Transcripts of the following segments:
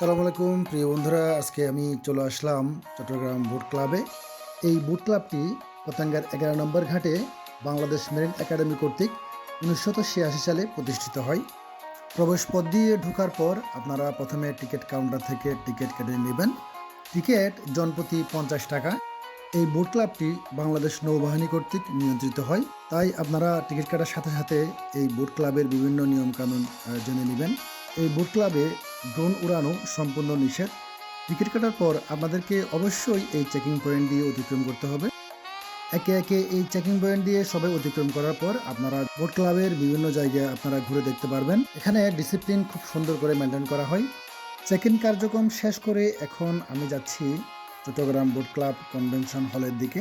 সালাম আলাইকুম। প্রিয় বন্ধুরা, আজকে আমি চলে আসলাম চট্টগ্রাম বুট ক্লাবে। এই বুট ক্লাবটি পতাঙ্গার এগারো নম্বর ঘাটে বাংলাদেশ মেরিন একাডেমি কর্তৃক উনিশশো ছিয়াশি সালে প্রতিষ্ঠিত হয়। প্রবেশ পথ দিয়ে ঢোকার পর আপনারা প্রথমে টিকিট কাউন্টার থেকে টিকিট কেটে নেবেন। টিকিট জনপ্রতি পঞ্চাশ টাকা। এই বোট ক্লাবটি বাংলাদেশ নৌবাহিনী কর্তৃক নিয়ন্ত্রিত হয়। তাই আপনারা টিকিট কাটার সাথে সাথে এই বোট ক্লাবের বিভিন্ন নিয়মকানুন জেনে নেবেন। এই বোট ক্লাবে ড্রোন উড়ানো সম্পূর্ণ নিষেধ। টিকিট কাটার পর আপনাদেরকে অবশ্যই এই চেকিং পয়েন্ট দিয়ে অতিক্রম করতে হবে। একে একে এই চেকিং পয়েন্ট দিয়ে সবাই অতিক্রম করার পর আপনারা বোট ক্লাবের বিভিন্ন জায়গায় আপনারা ঘুরে দেখতে পারবেন। এখানে ডিসিপ্লিন খুব সুন্দর করে মেনটেন করা হয়। চেক ইন কার্যক্রম শেষ করে এখন আমি যাচ্ছি চট্টগ্রাম বোট ক্লাব কনভেনশন হলের দিকে।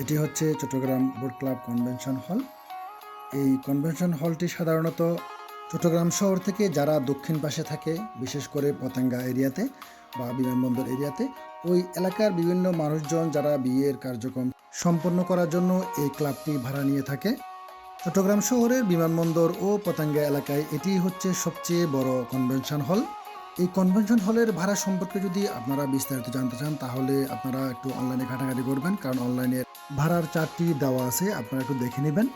এটি হচ্ছে Chittagong boat club convention hall. এই কনভেনশন হলটি সাধারণত চট্টগ্রাম শহর থেকে যারা দক্ষিণ পাশে থাকে, বিশেষ করে পতেঙ্গা এরিয়াতে বা বিমানবন্দর এরিয়াতে, ওই এলাকার বিভিন্ন মানুষজন যারা বিয়ের কার্যক্রম সম্পন্ন করার জন্য এই ক্লাবটি ভাড়া নিয়ে থাকে। চট্টগ্রাম শহরের বিমানবন্দর ও পতেঙ্গা এলাকায় এটি হচ্ছে সবচেয়ে বড় কনভেনশন হল এই কনভেনশন হলের ভাড়া সম্পর্কে যদি আপনারা বিস্তারিত জানতে চান, তাহলে আপনারা একটু অনলাইনে ঘাটাঘাটি করবেন, কারণ অনলাইনে ভাড়ার চারটি দেওয়া আছে, আপনারা একটু দেখে নেবেন।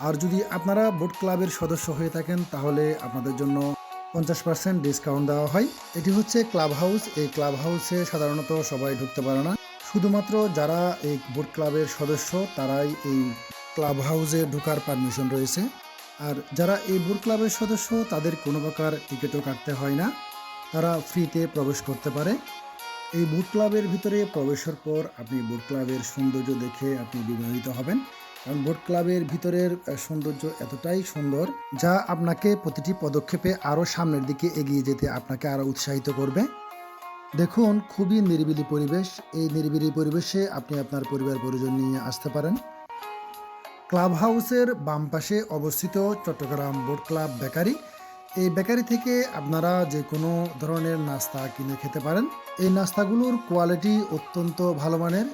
আর যদি আপনারা বোট ক্লাবের সদস্য হয়ে থাকেন, তাহলে আপনাদের জন্য পঞ্চাশ পার্সেন্ট ডিসকাউন্ট দেওয়া হয়। এটি হচ্ছে ক্লাব হাউস এই ক্লাব হাউসে সাধারণত সবাই ঢুকতে পারে না। শুধুমাত্র যারা এই বোট ক্লাবের সদস্য, তারাই এই ক্লাব হাউসে ঢোকার পারমিশন রয়েছে। আর যারা এই বোট ক্লাবের সদস্য, তাদের কোনো প্রকার টিকিটও কাটতে হয় না। তারা ফ্রিতে প্রবেশ করতে পারে। এই বুট ক্লাবের ভিতরে প্রবেশের পর আপনি বুট ক্লাবের সৌন্দর্য দেখে আপনি বিবাহিত হবেন। কারণ বোট ক্লাবের ভিতরের সৌন্দর্য এতটাই সুন্দর যা আপনাকে প্রতিটি পদক্ষেপে আরও সামনের দিকে এগিয়ে যেতে আপনাকে আরও উৎসাহিত করবে। দেখুন, খুবই নিরিবিলি পরিবেশ। এই নিরিবিলি পরিবেশে আপনি আপনার পরিবার, পরিজন নিয়ে আসতে পারেন। ক্লাব হাউসের বাম পাশে অবস্থিত চট্টগ্রাম বোট ক্লাব বেকারি। এই বেকারি থেকে আপনারা যে কোনো ধরনের নাস্তা কিনে খেতে পারেন। এই নাস্তাগুলোর কোয়ালিটি অত্যন্ত ভালো মানের।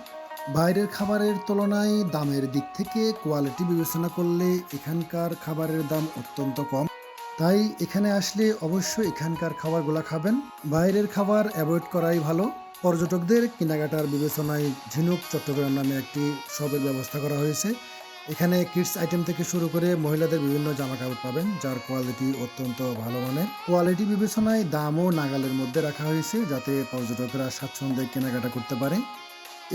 বাইরের খাবারের তুলনায় দামের দিক থেকে কোয়ালিটি বিবেচনা করলে এখানকার খাবারের দাম অত্যন্ত কম। তাই এখানে আসলে অবশ্যই এখানকার খাবারগুলো খাবেন। বাইরের খাবার অ্যাভয়েড করাই ভালো। পর্যটকদের কেনাকাটার বিবেচনায় ঝিনুক চট্টগ্রাম নামে একটি শপের ব্যবস্থা করা হয়েছে। এখানে কিডস আইটেম থেকে শুরু করে মহিলাদের বিভিন্ন জামা কাপড় পাবেন, যার কোয়ালিটি অত্যন্ত ভালো মানের। কোয়ালিটি বিবেচনায় দামও নাগালের মধ্যে রাখা হয়েছে, যাতে পর্যটকরা স্বাচ্ছন্দ্যে কেনাকাটা করতে পারে।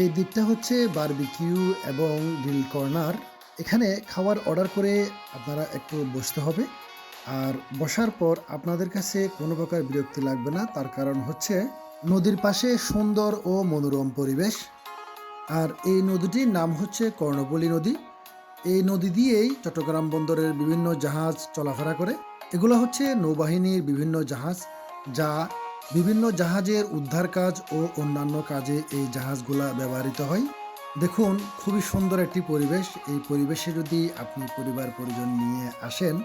এই দিকটা হচ্ছে বারবিকিউ এবং গ্রিল কর্নার এখানে খাবার অর্ডার করে আপনারা একটু বসতে হবে। আর বসার পর আপনাদের কাছে কোনো প্রকার বিরক্তি লাগবে না, তার কারণ হচ্ছে নদীর পাশে সুন্দর ও মনোরম পরিবেশ। আর এই নদীটির নাম হচ্ছে কর্ণপল্লী নদী। এই নদী দিয়েই চট্টগ্রাম বন্দরের বিভিন্ন জাহাজ চলাফেরা করে। এগুলো হচ্ছে নৌবাহিনীর বিভিন্ন জাহাজ, যা বিভিন্ন জাহাজের উদ্ধার কাজ ও অন্যান্য কাজে এই জাহাজগুলা ব্যবহৃত হয়। দেখুন, খুবই সুন্দর একটি পরিবেশ। এই পরিবেশে যদি আপনি পরিবার পরিজন নিয়ে আসেন,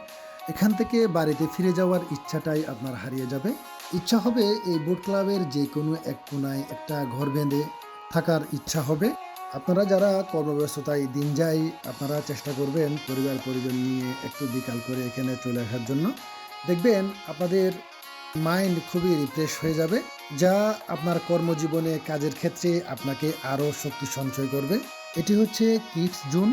এখান থেকে বাড়িতে ফিরে যাওয়ার ইচ্ছাটাই আপনার হারিয়ে যাবে। ইচ্ছা হবে এই বোট ক্লাবের যে কোনো এক কোনায় একটা ঘর বেঁধে থাকার ইচ্ছা হবে। আপনারা যারা কর্মব্যস্ততায় দিন যায়, আপনারা চেষ্টা করবেন পরিবার পরিজন নিয়ে একটু বিকাল করে এখানে চলে আসার জন্য। দেখবেন, আপনাদের মাইন্ড খুবই রিফ্রেশ হয়ে যাবে, যা আপনার কর্মজীবনে কাজের ক্ষেত্রে আপনাকে আরও শক্তি সঞ্চয় করবে। এটি হচ্ছে কিডস জুন।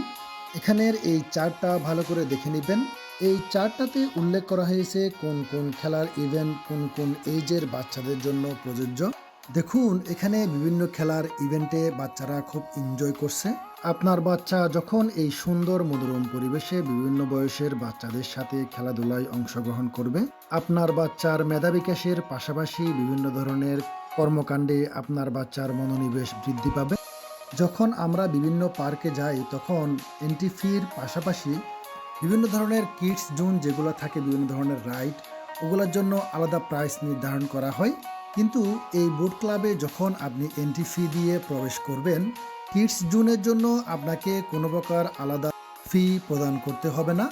এখানের এই চার্টটা ভালো করে দেখে নেবেন। এই চার্টটাতে উল্লেখ করা হয়েছে কোন কোন খেলার ইভেন্ট, কোন কোন এইজের বাচ্চাদের জন্য প্রযোজ্য। দেখুন, এখানে বিভিন্ন খেলার ইভেন্টে বাচ্চারা খুব এনজয় করছে। আপনার বাচ্চা যখন এই সুন্দর মনোরম পরিবেশে বিভিন্ন বয়সের বাচ্চাদের সাথে খেলাধুলায় অংশগ্রহণ করবে, আপনার বাচ্চার মেধা বিকাশের পাশাপাশি বিভিন্ন ধরনের কর্মকাণ্ডে আপনার বাচ্চার মনোনিবেশ বৃদ্ধি পাবে। যখন আমরা বিভিন্ন পার্কে যাই, তখন এন্ট্রি ফির পাশাপাশি বিভিন্ন ধরনের কিডস জোন যেগুলো থাকে, বিভিন্ন ধরনের রাইড ওগুলোর জন্য আলাদা প্রাইস নির্ধারণ করা হয়। কিন্তু এই বোট ক্লাবে যখন আপনি এন্ট্রি ফি দিয়ে প্রবেশ করবেন কিডস জোনের জন্য আপনাকে কোনো প্রকার আলাদা ফি প্রদান করতে হবে না।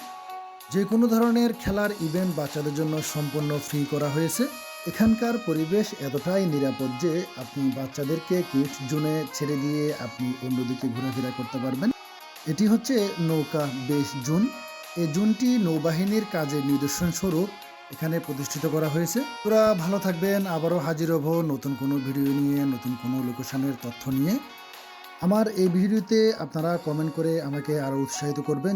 যে কোনো ধরনের খেলার ইভেন্ট বাচ্চাদের জন্য সম্পূর্ণ ফ্রি করা হয়েছে। এখানকার পরিবেশ এতটাই নিরাপদ যে আপনি বাচ্চাদেরকে কিডস জোনে ছেড়ে দিয়ে আপনি অন্যদিকে ঘোরাফেরা করতে পারবেন। এটি হচ্ছে নৌকা বেশ জুন। এই জুনটি নৌবাহিনীর কাজের নিদর্শন স্বরূপ। এখানে প্রতিষ্ঠিত করা হয়েছে। তোরা ভালো থাকবেন। আবারও হাজির হব নতুন কোনো ভিডিও নিয়ে, নতুন কোনো লোকেশনের তথ্য নিয়ে। আমার এই ভিডিওতে আপনারা কমেন্ট করে আমাকে আরও উৎসাহিত করবেন।